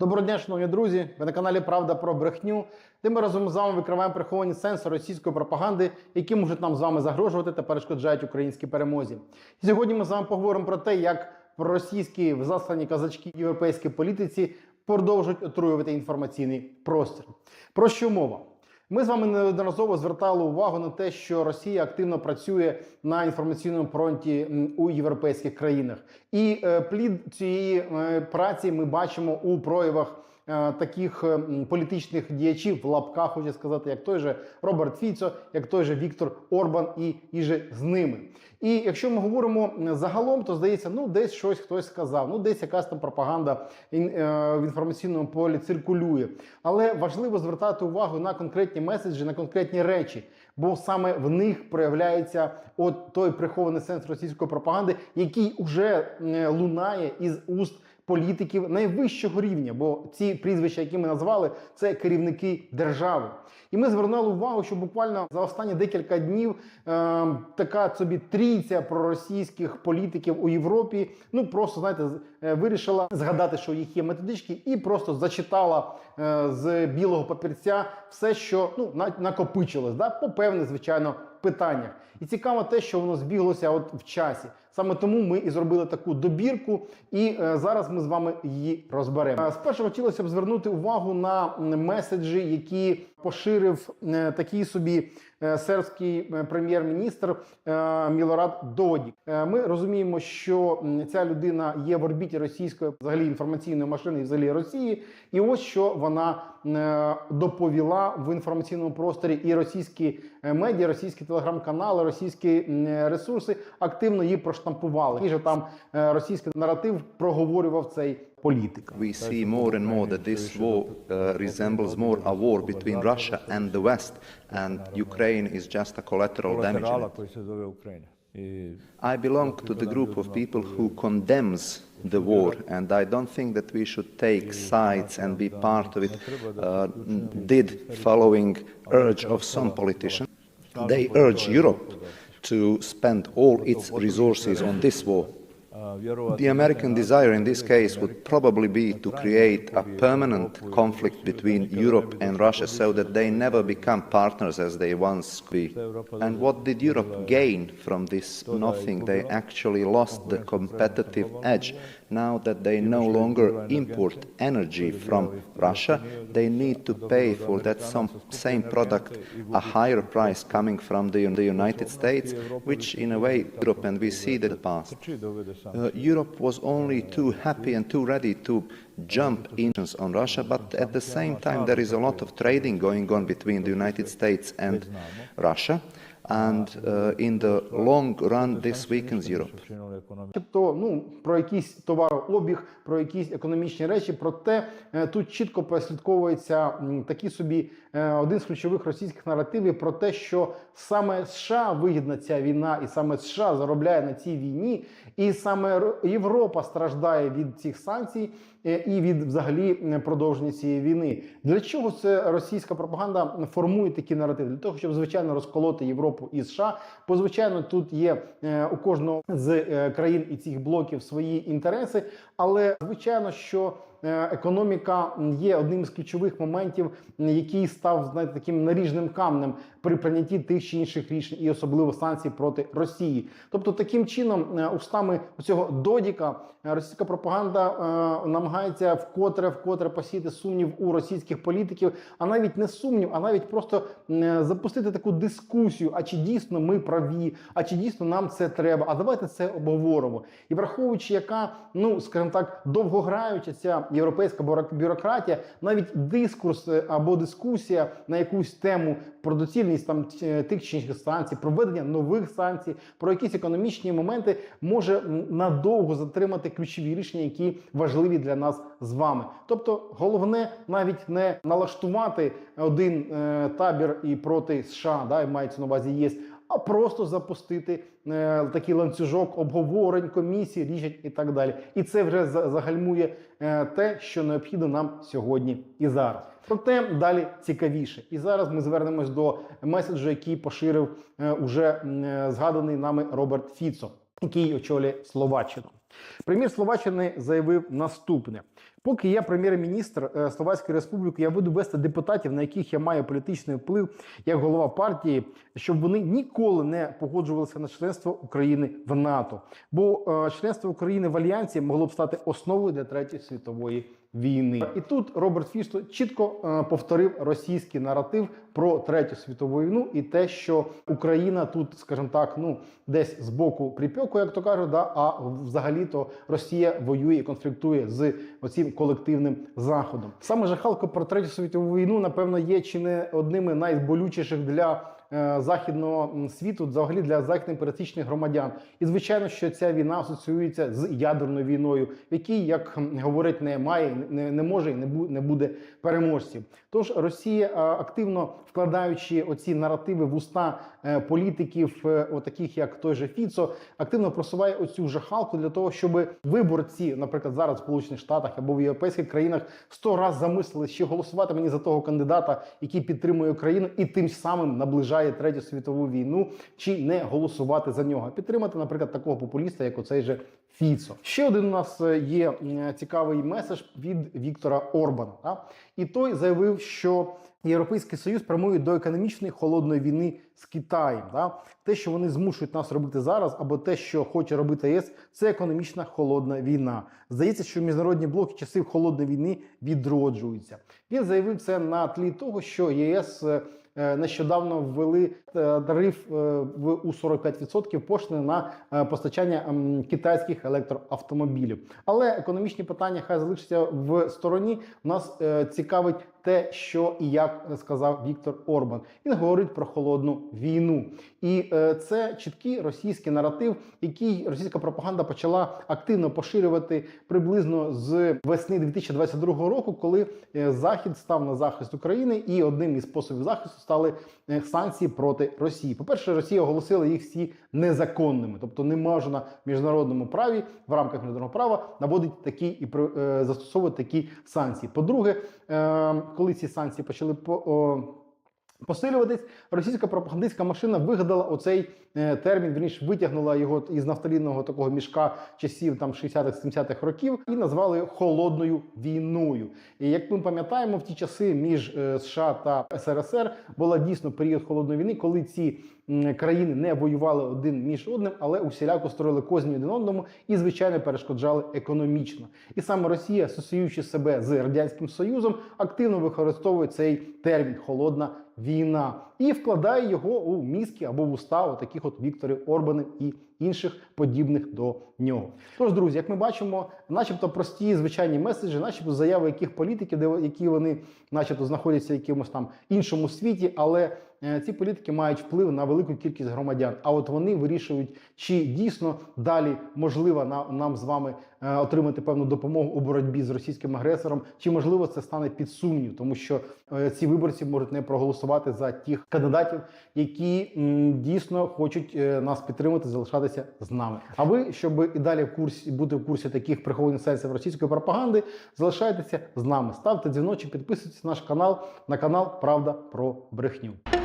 Доброго дня, шановні друзі! Ви на каналі Правда про брехню, де ми разом з вами викриваємо приховані сенси російської пропаганди, які можуть нам з вами загрожувати та перешкоджають українській перемозі. І сьогодні ми з вами поговоримо про те, як російські заслані казачки європейській політиці продовжують отруювати інформаційний простір. Про що мова? Ми з вами неодноразово звертали увагу на те, що Росія активно працює на інформаційному фронті у європейських країнах, і е, плід цієї е, праці ми бачимо у проявах. Е, Таких е, політичних діячів в лапках хочу сказати, як той же Роберт Фіцо, як той же Віктор Орбан і, і же з ними. І якщо ми говоримо загалом, то здається, ну десь щось хтось сказав, ну десь якась там пропаганда е, в інформаційному полі циркулює. Але важливо звертати увагу на конкретні меседжі, на конкретні речі, бо саме в них проявляється от той прихований сенс російської пропаганди, який уже лунає із уст. Політиків найвищого рівня, бо ці прізвища, які ми назвали, це керівники держави. І ми звернули увагу, що буквально за останні декілька днів е, така собі трійця проросійських політиків у Європі. Ну просто знаєте, е, вирішила згадати, що їх є методички, і просто зачитала з білого папірця все, що ну на- накопичилось, да, по певних, звичайно, питаннях. І цікаво те, що воно збіглося от в часі. Саме тому ми і зробили таку добірку, і е, зараз ми з вами її розберемо. Е, Спершу хотілося б звернути увагу на меседжі, які поширив е, такий собі е, сербський е, прем'єр-міністр е, Мілорад Додік. Е, Ми розуміємо, що ця людина є в орбіті російської взагалі інформаційної машини, і взагалі Росії. І ось що вона е, доповіла в інформаційному просторі, і російські е, медіа, російські телеграм-канали, російські е, ресурси активно її проштампували. Який же там е, російський наратив проговорював цей політик. We see more and more that this war uh, resembles more a war between Russia and the West, and Ukraine is just a collateral damage. In kolaterala it. koji se zove Ukrajina. I I belong to the group of people who condemns the war, and I don't think that we should take sides and be part of it. Uh, did following urge of some politicians, they urge Europe to spend all its resources on this war. Vjerovati The American desire in this case would probably be to create a permanent conflict between Europe and Russia so that they never become partners as they once be. And what did Europe gain from this? Nothing. They actually lost the competitive edge. Now that they no longer import energy from Russia, they need to pay for that same product a higher price coming from the United States, which in a way Europe and we see the past. Uh, Europe was only too happy and too ready to jump in on Russia, but at the same time, there is a lot of trading going on between the United States and Russia. And uh, in the long run, this weakens Europe. Тобто, ну про якийсь товарообіг, про якісь економічні речі. Проте е, тут чітко прослідковується м, такий собі е, один з ключових російських наративів про те, що саме США вигідна ця війна, і саме США заробляє на цій війні, і саме Європа страждає від цих санкцій е, і від взагалі продовження цієї війни. Для чого це російська пропаганда формує такі наративи? Для того, щоб звичайно розколоти Європу і США. Бо звичайно, тут є е, у кожного з е, країн і цих блоків свої інтереси, але звичайно, що економіка є одним з ключових моментів, який став знаєте, таким наріжним камнем при прийнятті тих чи інших рішень, і особливо санкцій проти Росії. Тобто, таким чином, е, устами цього додіка е, російська пропаганда е, намагається вкотре вкотре посіяти сумнів у російських політиків, а навіть не сумнів, а навіть просто е, запустити таку дискусію: а чи дійсно ми праві, а чи дійсно нам це треба? А давайте це обговоримо. І враховуючи, яка ну скажімо так довгограюча ця європейська бюро- бюрократія, навіть дискурс е, або дискусія на якусь тему про доцільність там е, тих чи інших санкцій, проведення нових санкцій, про якісь економічні моменти може надовго затримати ключові рішення, які важливі для нас з вами. Тобто, головне навіть не налаштувати один е, табір і проти США, да, мається на увазі ЄС, а просто запустити е, такий ланцюжок обговорень, комісій, рішень і так далі. І це вже за- загальмує е, те, що необхідно нам сьогодні і зараз. Проте далі цікавіше. І зараз ми звернемось до меседжу, який поширив е, уже е, згаданий нами Роберт Фіцо, який очолює Словаччину. Прем'єр Словаччини заявив наступне: поки я прем'єр-міністр е, Словацької Республіки, я буду вести депутатів, на яких я маю політичний вплив як голова партії, щоб вони ніколи не погоджувалися на членство України в НАТО. Бо е, членство України в альянсі могло б стати основою для третьої світової війни. І тут Роберт Фішло чітко е, повторив російський наратив про третю світову війну і те, що Україна тут, скажімо так, ну десь з боку припеку, як то кажуть, да, а взагалі-то Росія воює і конфліктує з оцим колективним заходом. Саме жахалко про третю світову війну, напевно, є чи не одними найболючіших для західного світу, взагалі для західних пересічних громадян. І звичайно, що ця війна асоціюється з ядерною війною, в якій, як м, говорять, немає, не, не може і не, бу, не буде переможців. Тож Росія е, активно вкладаючи оці наративи в уста е, політиків, е, отаких як той же Фіцо, активно просуває оцю жахалку для того, щоб виборці, наприклад, зараз в Сполучених Штатах або в європейських країнах сто раз замислили, чи голосувати мені за того кандидата, який підтримує Україну, і тим самим наближає третю світову війну, чи не голосувати за нього, підтримати, наприклад, такого популіста, як оцей же Фіцо. Ще один у нас е, є цікавий меседж від Віктора Орбана. Та? І той заявив, що Європейський Союз прямує до економічної холодної війни з Китаєм. Да? Те, що вони змушують нас робити зараз, або те, що хоче робити ЄС, це економічна холодна війна. Здається, що міжнародні блоки часів холодної війни відроджуються. Він заявив це на тлі того, що ЄС. Е, Нещодавно ввели е, тариф е, у 45% пошлини на постачання китайських електроавтомобілів. Але економічні питання хай залишаться в стороні. Нас цікавить те, що і як сказав Віктор Орбан. Він говорить про холодну війну, і е, це чіткий російський наратив, який російська пропаганда почала активно поширювати приблизно з весни 2022 року, коли е, Захід став на захист України, і одним із способів захисту стали е, санкції проти Росії. По перше, Росія оголосила їх всі незаконними, тобто не можна в міжнародному праві в рамках міжнародного права наводити такі і е, застосовувати такі санкції. По-друге, е, коли ці санкції почали по. Посилюватись, російська пропагандистська машина вигадала оцей е, термін, вірніше витягнула його із нафталінного такого мішка часів там 60-70-х років і назвали холодною війною. І як ми пам'ятаємо, в ті часи між е, США та СРСР була дійсно період холодної війни, коли ці країни не воювали один між одним, але усіляко строїли козні один одному і, звичайно, перешкоджали економічно. І саме Росія, асоціюючи себе з радянським союзом, активно використовує цей термін холодна війна і вкладає його у мізки або в уста таких от Вікторів Орбанів і інших подібних до нього. Тож, друзі, як ми бачимо, начебто прості звичайні меседжі, начебто заяви яких політиків, де які вони, начебто, знаходяться в якомусь там іншому світі, але ці політики мають вплив на велику кількість громадян. А от вони вирішують, чи дійсно далі можливо на, нам з вами е, отримати певну допомогу у боротьбі з російським агресором, чи можливо це стане під сумнів, тому що е, ці виборці можуть не проголосувати за тих кандидатів, які дійсно хочуть е, нас підтримати, залишатися з нами. А ви, щоб і далі в курсі бути в курсі таких прихованих сенсів російської пропаганди, залишайтеся з нами. Ставте дзвіночок, підписуйтесь на наш канал на канал Правда про брехню.